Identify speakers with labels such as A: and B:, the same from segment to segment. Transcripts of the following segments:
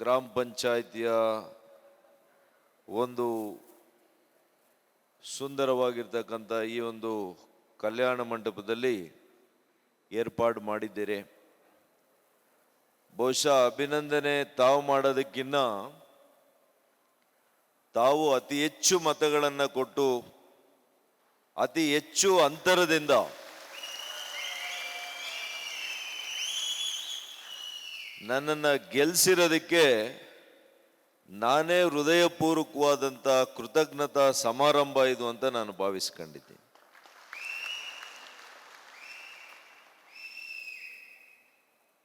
A: ಗ್ರಾಮ ಪಂಚಾಯಿತಿಯ ಒಂದು ಸುಂದರವಾಗಿರ್ತಕ್ಕಂಥ ಈ ಒಂದು ಕಲ್ಯಾಣ ಮಂಟಪದಲ್ಲಿ ಏರ್ಪಾಡು ಮಾಡಿದ್ದೀರಿ. ಬಹುಶಃ ಅಭಿನಂದನೆ ತಾವು ಮಾಡೋದಕ್ಕಿನ್ನ ತಾವು ಅತಿ ಹೆಚ್ಚು ಮತಗಳನ್ನು ಕೊಟ್ಟು ಅತಿ ಹೆಚ್ಚು ಅಂತರದಿಂದ ನನ್ನನ್ನು ಗೆಲ್ಸಿರೋದಕ್ಕೆ ನಾನೇ ಹೃದಯಪೂರ್ವಕವಾದಂಥ ಕೃತಜ್ಞತಾ ಸಮಾರಂಭ ಇದು ಅಂತ ನಾನು ಭಾವಿಸ್ಕೊಂಡಿದ್ದೀನಿ.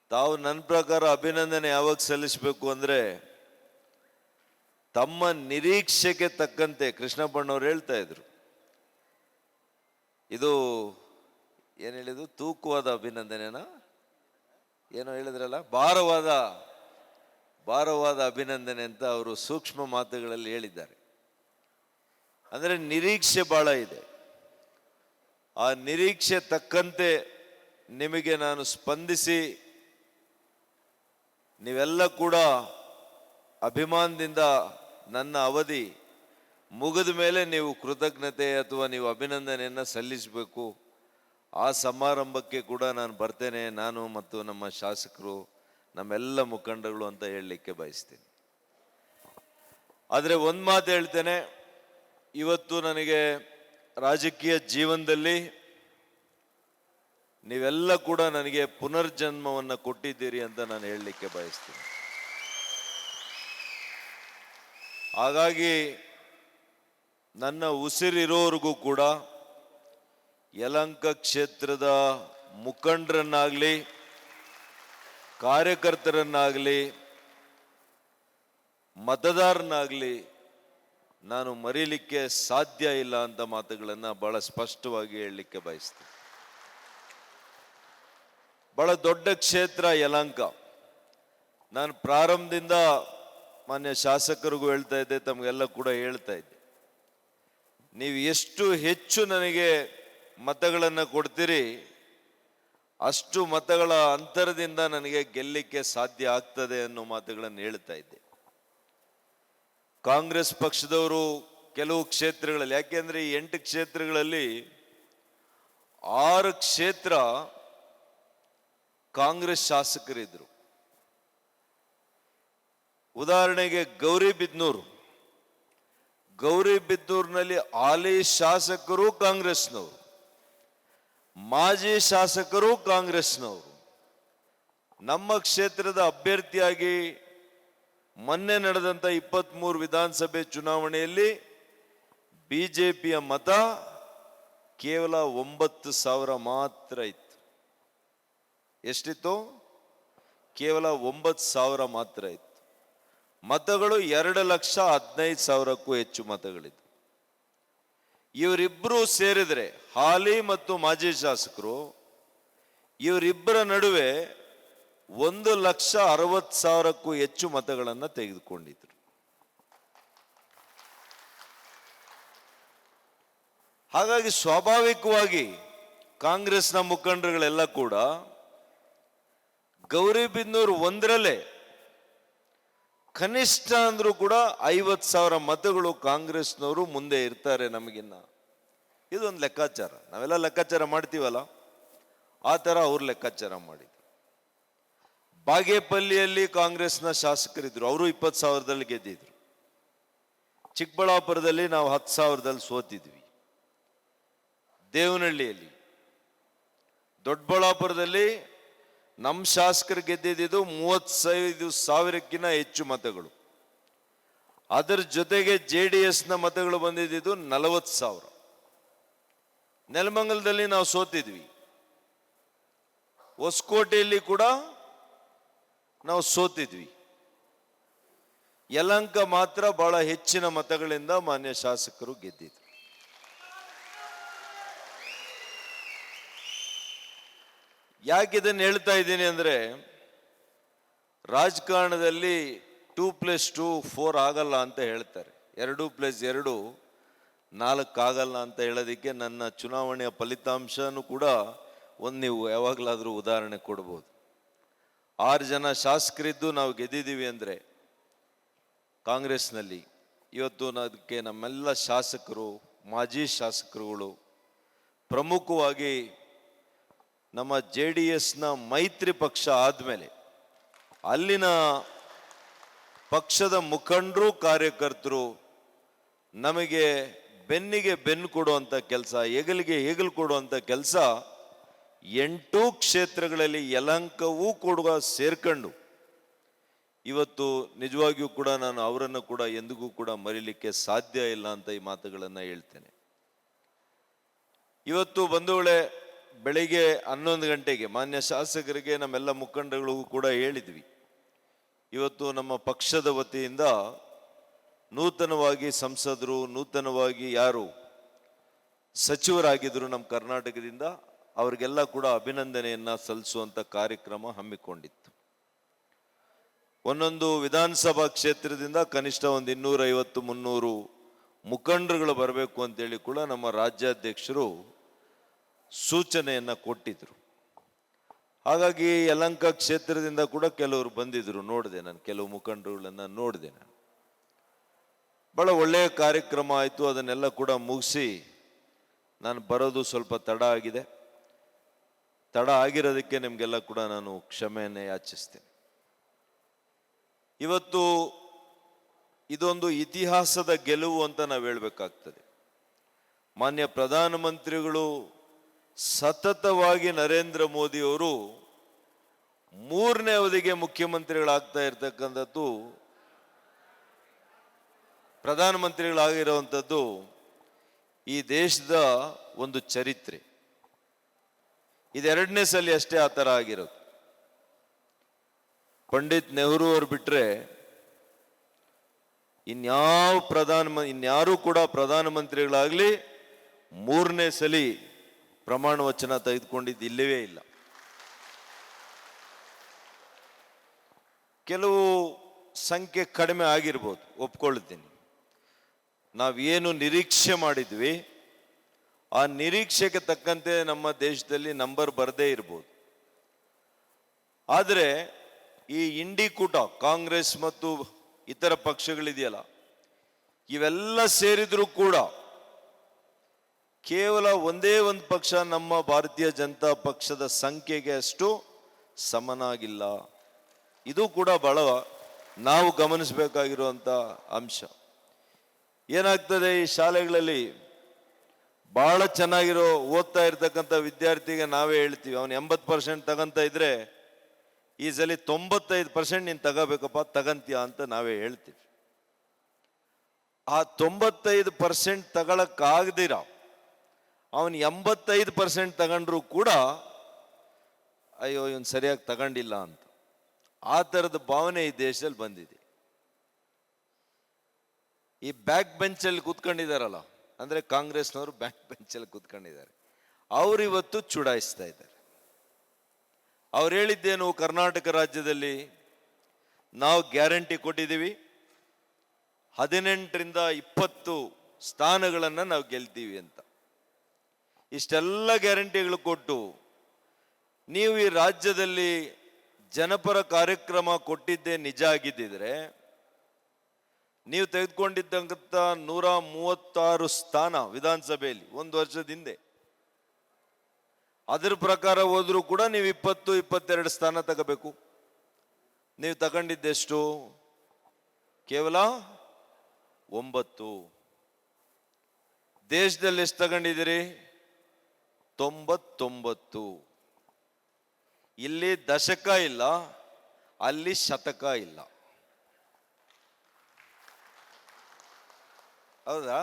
A: ತಾವು ನನ್ನ ಪ್ರಕಾರ ಅಭಿನಂದನೆ ಯಾವಾಗ ಸಲ್ಲಿಸಬೇಕು ಅಂದರೆ ತಮ್ಮ ನಿರೀಕ್ಷೆಗೆ ತಕ್ಕಂತೆ ಕೃಷ್ಣಪ್ಪಣ್ಣವ್ರು ಹೇಳ್ತಾ ಇದ್ರು. ಇದು ಏನು ಹೇಳಿದ್ರು ತೂಕವಾದ ಅಭಿನಂದನೆನಾ? ಏನೋ ಹೇಳಿದ್ರಲ್ಲ, ಭಾರವಾದ ಭಾರವಾದ ಅಭಿನಂದನೆ ಅಂತ ಅವರು ಸೂಕ್ಷ್ಮ ಮಾತುಗಳಲ್ಲಿ ಹೇಳಿದ್ದಾರೆ. ಅಂದರೆ ನಿರೀಕ್ಷೆ ಬಹಳ ಇದೆ. ಆ ನಿರೀಕ್ಷೆ ತಕ್ಕಂತೆ ನಿಮಗೆ ನಾನು ಸ್ಪಂದಿಸಿ, ನೀವೆಲ್ಲ ಕೂಡ ಅಭಿಮಾನದಿಂದ ನನ್ನ ಅವಧಿ ಮುಗಿದ ಮೇಲೆ ನೀವು ಕೃತಜ್ಞತೆ ಅಥವಾ ನೀವು ಅಭಿನಂದನೆಯನ್ನು ಸಲ್ಲಿಸಬೇಕು. ಆ ಸಮಾರಂಭಕ್ಕೆ ಕೂಡ ನಾನು ಬರ್ತೇನೆ, ನಾನು ಮತ್ತು ನಮ್ಮ ಶಾಸಕರು, ನಮ್ಮೆಲ್ಲ ಮುಖಂಡಗಳು ಅಂತ ಹೇಳಲಿಕ್ಕೆ ಬಯಸ್ತೀನಿ. ಆದರೆ ಒಂದು ಮಾತು ಹೇಳ್ತೇನೆ, ಇವತ್ತು ನನಗೆ ರಾಜಕೀಯ ಜೀವನದಲ್ಲಿ ನೀವೆಲ್ಲ ಕೂಡ ನನಗೆ ಪುನರ್ಜನ್ಮವನ್ನು ಕೊಟ್ಟಿದ್ದೀರಿ ಅಂತ ನಾನು ಹೇಳಲಿಕ್ಕೆ ಬಯಸ್ತೀನಿ. ಹಾಗಾಗಿ ನನ್ನ ಉಸಿರಿರೋವರೆಗೂ ಕೂಡ ಯಲಂಕ ಕ್ಷೇತ್ರದ ಮುಖಂಡರನ್ನಾಗಲಿ, ಕಾರ್ಯಕರ್ತರನ್ನಾಗಲಿ ಮತದಾರನಾಗಲಿ ನಾನು ಮರೀಲಿಕ್ಕೆ ಸಾಧ್ಯ ಇಲ್ಲ ಅಂತ ಮಾತುಗಳನ್ನು ಬಹಳ ಸ್ಪಷ್ಟವಾಗಿ ಹೇಳಲಿಕ್ಕೆ ಬಯಸ್ತೀನಿ. ಬಹಳ ದೊಡ್ಡ ಕ್ಷೇತ್ರ ಯಲಂಕ. ನಾನು ಪ್ರಾರಂಭದಿಂದ ಮಾನ್ಯ ಶಾಸಕರಿಗೂ ಹೇಳ್ತಾ ಇದ್ದೆ, ತಮಗೆಲ್ಲ ಕೂಡ ಹೇಳ್ತಾ ಇದ್ದೆ. ನೀವು ಎಷ್ಟು ಹೆಚ್ಚು ನನಗೆ ಮತಗಳನ್ನು ಕೊಡ್ತೀರಿ, ಅಷ್ಟು ಮತಗಳ ಅಂತರದಿಂದ ನನಗೆ ಗೆಲ್ಲಲಿಕ್ಕೆ ಸಾಧ್ಯ ಆಗ್ತದೆ ಅನ್ನೋ ಮಾತುಗಳನ್ನು ಹೇಳ್ತಾ ಇದ್ದೆ. ಕಾಂಗ್ರೆಸ್ ಪಕ್ಷದವರು ಕೆಲವು ಕ್ಷೇತ್ರಗಳಲ್ಲಿ, ಯಾಕೆಂದ್ರೆ ಈ ಎಂಟು ಕ್ಷೇತ್ರಗಳಲ್ಲಿ ಆರು ಕ್ಷೇತ್ರ ಕಾಂಗ್ರೆಸ್ ಶಾಸಕರಿದ್ರು. ಉದಾಹರಣೆಗೆ ಗೌರಿಬಿದ್ನೂರು ಗೌರಿಬಿದ್ನೂರಿನಲ್ಲಿ ಹಾಲಿ ಶಾಸಕರು ಕಾಂಗ್ರೆಸ್ನವರು. ಮಾಜಿ ಶಾಸಕರು ಕಾಂಗ್ರೆಸ್ನವರು. ನಮ್ಮ ಕ್ಷೇತ್ರದ ಅಭ್ಯರ್ಥಿಯಾಗಿ ಮೊನ್ನೆ ನಡೆದಂಥ ಇಪ್ಪತ್ತ್ಮೂರು ವಿಧಾನಸಭೆ ಚುನಾವಣೆಯಲ್ಲಿ ಬಿಜೆಪಿಯ ಮತ ಕೇವಲ ಒಂಬತ್ತು ಸಾವಿರ ಮಾತ್ರ ಇತ್ತು. ಎಷ್ಟಿತ್ತು? ಕೇವಲ ಒಂಬತ್ತು ಸಾವಿರ ಮಾತ್ರ ಇತ್ತು. ಮತಗಳು ಎರಡು ಲಕ್ಷ ಹದಿನೈದು ಸಾವಿರಕ್ಕೂ ಹೆಚ್ಚು ಮತಗಳಿದ್ದು ಇವರಿಬ್ಬರು ಸೇರಿದರೆ ಹಾಲಿ ಮತ್ತು ಮಾಜಿ ಶಾಸಕರು, ಇವರಿಬ್ಬರ ನಡುವೆ ಒಂದು ಲಕ್ಷ ಅರವತ್ತು ಸಾವಿರಕ್ಕೂ ಹೆಚ್ಚು ಮತಗಳನ್ನು ತೆಗೆದುಕೊಂಡಿದ್ರು. ಹಾಗಾಗಿ ಸ್ವಾಭಾವಿಕವಾಗಿ ಕಾಂಗ್ರೆಸ್ನ ಮುಖಂಡರುಗಳೆಲ್ಲ ಕೂಡ ಗೌರಿಬಿದನೂರು ಒಂದರಲ್ಲೇ ಕನಿಷ್ಠ ಅಂದ್ರೂ ಕೂಡ ಐವತ್ತು ಸಾವಿರ ಮತಗಳು ಕಾಂಗ್ರೆಸ್ನವರು ಮುಂದೆ ಇರ್ತಾರೆ ನಮಗಿನ್ನ. ಇದೊಂದು ಲೆಕ್ಕಾಚಾರ. ನಾವೆಲ್ಲ ಲೆಕ್ಕಾಚಾರ ಮಾಡ್ತೀವಲ್ಲ? ಆ ಥರ ಅವ್ರು ಲೆಕ್ಕಾಚಾರ ಮಾಡಿದ್ರು. ಬಾಗೇಪಲ್ಲಿಯಲ್ಲಿ ಕಾಂಗ್ರೆಸ್ನ ಶಾಸಕರಿದ್ರು. ಅವರು ಇಪ್ಪತ್ತು ಸಾವಿರದಲ್ಲಿ ಗೆದ್ದಿದ್ರು. ಚಿಕ್ಕಬಳ್ಳಾಪುರದಲ್ಲಿ ನಾವು ಹತ್ತು ಸಾವಿರದಲ್ಲಿ ಸೋತಿದ್ವಿ. ದೇವನಹಳ್ಳಿಯಲ್ಲಿ. ದೊಡ್ಡಬಳ್ಳಾಪುರದಲ್ಲಿ ನಮ್ಮ ಶಾಸಕರು ಗೆದ್ದಿದ್ದು ಮೂವತ್ತೈದು ಸಾವಿರಕ್ಕಿಂತ ಹೆಚ್ಚು ಮತಗಳು. ಅದರ ಜೊತೆಗೆ ಜೆ ಡಿ ಎಸ್ನ ಮತಗಳು ಬಂದಿದ್ದು ನಲವತ್ತು ಸಾವಿರ. ನೆಲಮಂಗಲದಲ್ಲಿ ನಾವು ಸೋತಿದ್ವಿ. ಹೊಸಕೋಟೆಯಲ್ಲಿ ಕೂಡ ನಾವು ಸೋತಿದ್ವಿ. ಯಲಂಕ ಮಾತ್ರ ಬಹಳ ಹೆಚ್ಚಿನ ಮತಗಳಿಂದ ಮಾನ್ಯ ಶಾಸಕರು ಗೆದ್ದಿದ್ರು. ಯಾಕೆ ಇದನ್ನು ಹೇಳ್ತಾ ಇದ್ದೀನಿ ಅಂದರೆ ರಾಜಕಾರಣದಲ್ಲಿ ಟೂ ಪ್ಲಸ್ ಟೂ ಫೋರ್ ಆಗಲ್ಲ ಅಂತ ಹೇಳ್ತಾರೆ. ಎರಡು ಪ್ಲಸ್ ಎರಡು, ನಾಲ್ಕು ಆಗಲ್ಲ ಅಂತ ಹೇಳೋದಕ್ಕೆ ನನ್ನ ಚುನಾವಣೆಯ ಫಲಿತಾಂಶನೂ ಕೂಡ ಒಂದು ನೀವು ಯಾವಾಗಲಾದರೂ ಉದಾಹರಣೆ ಕೊಡ್ಬೋದು. ಆರು ಜನ ಶಾಸಕರಿದ್ದು ನಾವು ಗೆದ್ದಿದ್ದೀವಿ ಅಂದರೆ ಕಾಂಗ್ರೆಸ್ನಲ್ಲಿ. ಇವತ್ತು ಅದಕ್ಕೆ ನಮ್ಮೆಲ್ಲ ಶಾಸಕರು, ಮಾಜಿ ಶಾಸಕರುಗಳು ಪ್ರಮುಖವಾಗಿ ನಮ್ಮ ಜೆ ಡಿ ಎಸ್ನ ಮೈತ್ರಿ ಪಕ್ಷ ಆದಮೇಲೆ ಅಲ್ಲಿನ ಪಕ್ಷದ ಮುಖಂಡರು, ಕಾರ್ಯಕರ್ತರು ನಮಗೆ ಬೆನ್ನಿಗೆ ಬೆನ್ನು ಕೊಡುವಂಥ ಕೆಲಸ, ಹೆಗಲಿಗೆ ಹೆಗಲು ಕೊಡುವಂಥ ಕೆಲಸ ಎಂಟು ಕ್ಷೇತ್ರಗಳಲ್ಲಿ ಯಲಹಂಕವೂ ಕೊಡುವ ಸೇರ್ಕೊಂಡು ಇವತ್ತು ನಿಜವಾಗಿಯೂ ಕೂಡ ನಾನು ಅವರನ್ನು ಕೂಡ ಎಂದಿಗೂ ಕೂಡ ಮರೀಲಿಕ್ಕೆ ಸಾಧ್ಯ ಇಲ್ಲ ಅಂತ ಈ ಮಾತುಗಳನ್ನು ಹೇಳ್ತೇನೆ. ಇವತ್ತು ಬಂಧುಗಳೇ ಬೆಳಿಗ್ಗೆ ಹನ್ನೊಂದು ಗಂಟೆಗೆ ಮಾನ್ಯ ಶಾಸಕರಿಗೆ ನಮ್ಮೆಲ್ಲ ಮುಖಂಡಗಳಿಗೂ ಕೂಡ ಹೇಳಿದ್ವಿ. ಇವತ್ತು ನಮ್ಮ ಪಕ್ಷದ ವತಿಯಿಂದ ನೂತನವಾಗಿ ಸಂಸದರು, ನೂತನವಾಗಿ ಯಾರು ಸಚಿವರಾಗಿದ್ದರು ನಮ್ಮ ಕರ್ನಾಟಕದಿಂದ ಅವರಿಗೆಲ್ಲ ಕೂಡ ಅಭಿನಂದನೆಯನ್ನ ಸಲ್ಲಿಸುವಂಥ ಕಾರ್ಯಕ್ರಮ ಹಮ್ಮಿಕೊಂಡಿತ್ತು. ಒಂದೊಂದು ವಿಧಾನಸಭಾ ಕ್ಷೇತ್ರದಿಂದ ಕನಿಷ್ಠ ಒಂದು ಇನ್ನೂರೈವತ್ತು, ಮುನ್ನೂರು ಮುಖಂಡರುಗಳು ಬರಬೇಕು ಅಂತೇಳಿ ಕೂಡ ನಮ್ಮ ರಾಜ್ಯಾಧ್ಯಕ್ಷರು ಸೂಚನೆಯನ್ನ ಕೊಟ್ಟಿದ್ರು. ಹಾಗಾಗಿ ಯಲಂಕ ಕ್ಷೇತ್ರದಿಂದ ಕೂಡ ಕೆಲವರು ಬಂದಿದ್ರು. ನೋಡಿದೆ ನಾನು, ಕೆಲವು ಮುಖಂಡರುಗಳನ್ನ ನೋಡಿದೆ ನಾನು. ಬಹಳ ಒಳ್ಳೆಯ ಕಾರ್ಯಕ್ರಮ ಆಯಿತು, ಅದನ್ನೆಲ್ಲ ಕೂಡ ಮುಗಿಸಿ ನಾನು ಬರೋದು ಸ್ವಲ್ಪ ತಡ ಆಗಿದೆ. ತಡ ಆಗಿರೋದಕ್ಕೆ ನಿಮಗೆಲ್ಲ ಕೂಡ ನಾನು ಕ್ಷಮೆಯನ್ನು ಯಾಚಿಸ್ತೇನೆ. ಇವತ್ತು ಇದೊಂದು ಇತಿಹಾಸದ ಗೆಲುವು ಅಂತ ನಾವು ಹೇಳ್ಬೇಕಾಗ್ತದೆ. ಮಾನ್ಯ ಪ್ರಧಾನಮಂತ್ರಿಗಳು ಸತತವಾಗಿ ನರೇಂದ್ರ ಮೋದಿ ಅವರು ಮೂರನೇ ಅವಧಿಗೆ ಮುಖ್ಯಮಂತ್ರಿಗಳಾಗ್ತಾ ಇರತಕ್ಕಂಥದ್ದು, ಪ್ರಧಾನಮಂತ್ರಿಗಳಾಗಿರುವಂಥದ್ದು ಈ ದೇಶದ ಒಂದು ಚರಿತ್ರೆ. ಇದೆರಡನೇ ಸಲ ಅಷ್ಟೇ ಆ ಥರ ಆಗಿರೋದು. ಪಂಡಿತ್ ನೆಹರು ಅವ್ರು ಬಿಟ್ಟರೆ ಇನ್ಯಾವ ಪ್ರಧಾನ ಇನ್ಯಾರೂ ಕೂಡ ಪ್ರಧಾನಮಂತ್ರಿಗಳಾಗಲಿ ಮೂರನೇ ಸಲಿ ಪ್ರಮಾಣ ವಚನ ತೆಗೆದುಕೊಂಡಿದ್ದು ಇಲ್ಲವೇ ಇಲ್ಲ. ಕೆಲವು ಸಂಖ್ಯೆ ಕಡಿಮೆ ಆಗಿರ್ಬೋದು ಒಪ್ಕೊಳ್ತೀನಿ ನಾವೇನು ನಿರೀಕ್ಷೆ ಮಾಡಿದ್ವಿ, ಆ ನಿರೀಕ್ಷೆಗೆ ತಕ್ಕಂತೆ ನಮ್ಮ ದೇಶದಲ್ಲಿ ನಂಬರ್ ಬರದೇ ಇರ್ಬೋದು. ಆದರೆ ಈ ಇಂಡಿ ಕೂಟ, ಕಾಂಗ್ರೆಸ್ ಮತ್ತು ಇತರ ಪಕ್ಷಗಳಿದೆಯಲ್ಲ, ಇವೆಲ್ಲ ಸೇರಿದರೂ ಕೂಡ ಕೇವಲ ಒಂದೇ ಒಂದು ಪಕ್ಷ ನಮ್ಮ ಭಾರತೀಯ ಜನತಾ ಪಕ್ಷದ ಸಂಖ್ಯೆಗೆ ಅಷ್ಟು ಸಮನಾಗಿಲ್ಲ. ಇದು ಕೂಡ ಬಹಳ ನಾವು ಗಮನಿಸಬೇಕಾಗಿರುವಂಥ ಅಂಶ. ಏನಾಗ್ತದೆ ಈ ಶಾಲೆಗಳಲ್ಲಿ ಬಹಳ ಚೆನ್ನಾಗಿರೋ ಓದ್ತಾ ಇರ್ತಕ್ಕಂಥ ವಿದ್ಯಾರ್ಥಿಗೆ ನಾವೇ ಹೇಳ್ತೀವಿ, ಅವನು ಎಂಬತ್ತು ಪರ್ಸೆಂಟ್ ತಗೊಂತ ಇದ್ರೆ ಈ ಸಲ ತೊಂಬತ್ತೈದು ಪರ್ಸೆಂಟ್ ನೀನು ತಗೋಬೇಕಪ್ಪ, ತಗಂತೀಯ ಅಂತ ನಾವೇ ಹೇಳ್ತೀವಿ. ಆ ತೊಂಬತ್ತೈದು ಪರ್ಸೆಂಟ್ ತಗೊಳಕ್ಕಾಗದಿರ ಅವನು ಎಂಬತ್ತೈದು ಪರ್ಸೆಂಟ್ ತಗೊಂಡ್ರೂ ಕೂಡ, ಅಯ್ಯೋ, ಇವನು ಸರಿಯಾಗಿ ತಗೊಂಡಿಲ್ಲ ಅಂತ. ಆ ಥರದ ಭಾವನೆ ಈ ದೇಶದಲ್ಲಿ ಬಂದಿದೆ. ಈ ಬ್ಯಾಕ್ ಬೆಂಚಲ್ಲಿ ಕೂತ್ಕೊಂಡಿದ್ದಾರಲ್ಲ ಅಂದರೆ ಕಾಂಗ್ರೆಸ್ನವರು ಬ್ಯಾಕ್ ಬೆಂಚಲ್ಲಿ ಕೂತ್ಕೊಂಡಿದ್ದಾರೆ. ಅವ್ರು ಇವತ್ತು ಚುಡಾಯಿಸ್ತಾ ಇದ್ದಾರೆ. ಅವ್ರು ಹೇಳಿದ್ದೇನು, ಕರ್ನಾಟಕ ರಾಜ್ಯದಲ್ಲಿ ನಾವು ಗ್ಯಾರಂಟಿ ಕೊಟ್ಟಿದ್ದೀವಿ. ಹದಿನೆಂಟರಿಂದ ಇಪ್ಪತ್ತು ಸ್ಥಾನಗಳನ್ನು ನಾವು ಗೆಲ್ತೀವಿ ಅಂತ. ಇಷ್ಟೆಲ್ಲ ಗ್ಯಾರಂಟಿಗಳು ಕೊಟ್ಟು ನೀವು ಈ ರಾಜ್ಯದಲ್ಲಿ ಜನಪರ ಕಾರ್ಯಕ್ರಮ ಕೊಟ್ಟಿದ್ದೇ ನಿಜ ಆಗಿದ್ದಿದ್ರೆ, ನೀವು ತೆಗೆದುಕೊಂಡಿದ್ದಂಥ ನೂರ ಮೂವತ್ತಾರು ಸ್ಥಾನ ವಿಧಾನಸಭೆಯಲ್ಲಿ ಒಂದು ವರ್ಷದ ಹಿಂದೆ, ಅದರ ಪ್ರಕಾರ ಹೋದರೂ ಕೂಡ ನೀವು ಇಪ್ಪತ್ತು, ಇಪ್ಪತ್ತೆರಡು ಸ್ಥಾನ ತಗೋಬೇಕು. ನೀವು ತಗೊಂಡಿದ್ದೆಷ್ಟು ಕೇವಲ ಒಂಬತ್ತು. ದೇಶದಲ್ಲಿ ಎಷ್ಟು ತಗೊಂಡಿದ್ದೀರಿ? ತೊಂಬತ್ತೊಂಬತ್ತು. ಇಲ್ಲಿ ದಶಕ ಇಲ್ಲ, ಅಲ್ಲಿ ಶತಕ ಇಲ್ಲ. ಹೌದಾ?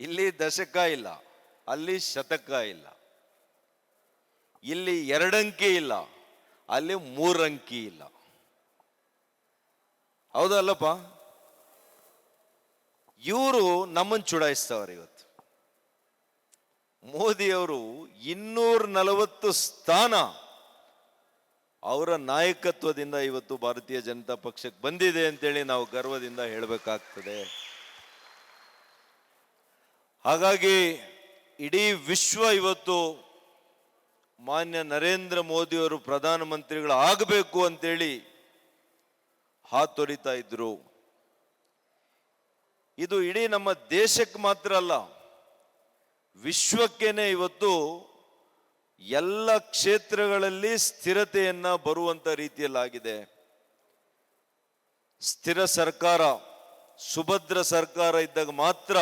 A: ಇಲ್ಲಿ ದಶಕ ಇಲ್ಲ, ಅಲ್ಲಿ ಶತಕ ಇಲ್ಲ. ಇಲ್ಲಿ ಎರಡಂಕಿ ಇಲ್ಲ, ಅಲ್ಲಿ ಮೂರಂಕಿ ಇಲ್ಲ. ಹೌದಲ್ಲಪ್ಪ? ಇವರು ನಮ್ಮನ್ನು ಚುಡಾಯಿಸ್ತವ್ರೆ ಇವತ್ತು. ಮೋದಿಯವರು ಇನ್ನೂರ ನಲವತ್ತು ಸ್ಥಾನ ಅವರ ನಾಯಕತ್ವದಿಂದ ಇವತ್ತು ಭಾರತೀಯ ಜನತಾ ಪಕ್ಷಕ್ಕೆ ಬಂದಿದೆ ಅಂತೇಳಿ ನಾವು ಗರ್ವದಿಂದ ಹೇಳಬೇಕಾಗ್ತದೆ. ಹಾಗಾಗಿ ಇಡೀ ವಿಶ್ವ ಇವತ್ತು ಮಾನ್ಯ ನರೇಂದ್ರ ಮೋದಿಯವರು ಪ್ರಧಾನಮಂತ್ರಿಗಳು ಆಗಬೇಕು ಅಂತೇಳಿ ಹಾತೊರಿತಾ ಇದ್ರು. ಇದು ಇಡೀ ನಮ್ಮ ದೇಶಕ್ಕೆ ಮಾತ್ರ ಅಲ್ಲ ವಿಶ್ವಕ್ಕೇನೆ ಇವತ್ತು ಎಲ್ಲ ಕ್ಷೇತ್ರಗಳಲ್ಲಿ ಸ್ಥಿರತೆಯನ್ನ ಬರುವಂತ ರೀತಿಯಲ್ಲಾಗಿದೆ. ಸ್ಥಿರ ಸರ್ಕಾರ, ಸುಭದ್ರ ಸರ್ಕಾರ ಇದ್ದಾಗ ಮಾತ್ರ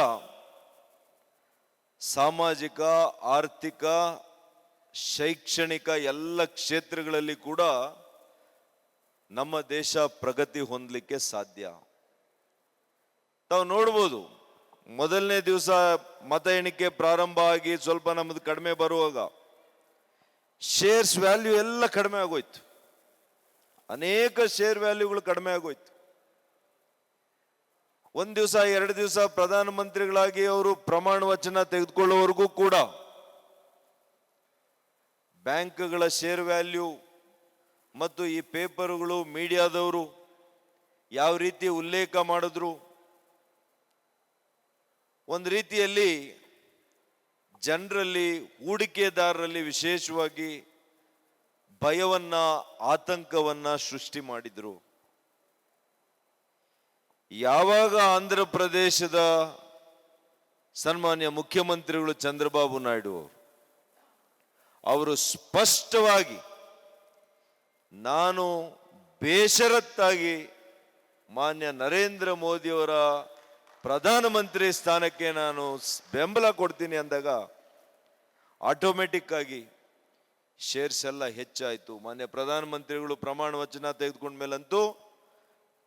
A: ಸಾಮಾಜಿಕ, ಆರ್ಥಿಕ, ಶೈಕ್ಷಣಿಕ ಎಲ್ಲ ಕ್ಷೇತ್ರಗಳಲ್ಲಿ ಕೂಡ ನಮ್ಮ ದೇಶ ಪ್ರಗತಿ ಹೊಂದಲಿಕ್ಕೆ ಸಾಧ್ಯ. ತಾವು ನೋಡ್ಬೋದು. ಮೊದಲನೇ ದಿವಸ ಮತ ಎಣಿಕೆ ಪ್ರಾರಂಭ ಆಗಿ ಸ್ವಲ್ಪ ನಮ್ಮದು ಕಡಿಮೆ ಬರುವಾಗ ಶೇರ್ಸ್ ವ್ಯಾಲ್ಯೂ ಎಲ್ಲ ಕಡಿಮೆ ಆಗೋಯ್ತು. ಅನೇಕ ಶೇರ್ ವ್ಯಾಲ್ಯೂಗಳು ಕಡಿಮೆ ಆಗೋಯ್ತು. ಒಂದು ದಿವಸ, ಎರಡು ದಿವಸ ಪ್ರಧಾನಮಂತ್ರಿಗಳಾಗಿ ಅವರು ಪ್ರಮಾಣ ವಚನ ತೆಗೆದುಕೊಳ್ಳುವವರೆಗೂ ಕೂಡ ಬ್ಯಾಂಕ್ಗಳ ಶೇರ್ ವ್ಯಾಲ್ಯೂ ಮತ್ತು ಈ ಪೇಪರ್ಗಳು ಮೀಡಿಯಾದವರು ಯಾವ ರೀತಿ ಉಲ್ಲೇಖ ಮಾಡಿದ್ರು ಒಂದು ರೀತಿಯಲ್ಲಿ ಜನರಲ್ಲಿ, ಹೂಡಿಕೆದಾರರಲ್ಲಿ ವಿಶೇಷವಾಗಿ ಭಯವನ್ನ, ಆತಂಕವನ್ನ ಸೃಷ್ಟಿ ಮಾಡಿದ್ರು. ಯಾವಾಗ ಆಂಧ್ರ ಪ್ರದೇಶದ ಸನ್ಮಾನ್ಯ ಮುಖ್ಯಮಂತ್ರಿಗಳು ಚಂದ್ರಬಾಬು ನಾಯ್ಡು ಅವರು ಅವರು ಸ್ಪಷ್ಟವಾಗಿ ನಾನು ಬೇಷರತ್ತಾಗಿ ಮಾನ್ಯ ನರೇಂದ್ರ ಮೋದಿಯವರ ಪ್ರಧಾನಮಂತ್ರಿ ಸ್ಥಾನಕ್ಕೆ ನಾನು ಬೆಂಬಲ ಕೊಡ್ತೀನಿ ಅಂದಾಗ ಆಟೋಮೆಟಿಕ್ ಆಗಿ ಶೇರ್ಸ್ ಎಲ್ಲ ಹೆಚ್ಚಾಯಿತು. ಮಾನ್ಯ ಪ್ರಧಾನಮಂತ್ರಿಗಳು ಪ್ರಮಾಣ ವಚನ ತೆಗೆದುಕೊಂಡ ಮೇಲಂತೂ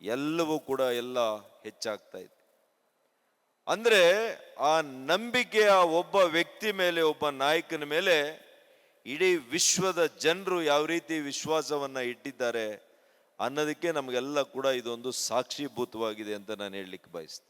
A: ಎಲ್ಲವೂ ಕೂಡ ಎಲ್ಲ ಹೆಚ್ಚಾಗ್ತಾ ಇತ್ತು. ಅಂದ್ರೆ ಆ ನಂಬಿಕೆಯ ಒಬ್ಬ ವ್ಯಕ್ತಿ ಮೇಲೆ, ಒಬ್ಬ ನಾಯಕನ ಮೇಲೆ ಇಡೀ ವಿಶ್ವದ ಜನರು ಯಾವ ರೀತಿ ವಿಶ್ವಾಸವನ್ನ ಇಟ್ಟಿದ್ದಾರೆ ಅನ್ನೋದಕ್ಕೆ ನಮಗೆಲ್ಲ ಕೂಡ ಇದೊಂದು ಸಾಕ್ಷೀಭೂತವಾಗಿದೆ ಅಂತ ನಾನು ಹೇಳಲಿಕ್ಕೆ ಬಯಸ್ತೀನಿ.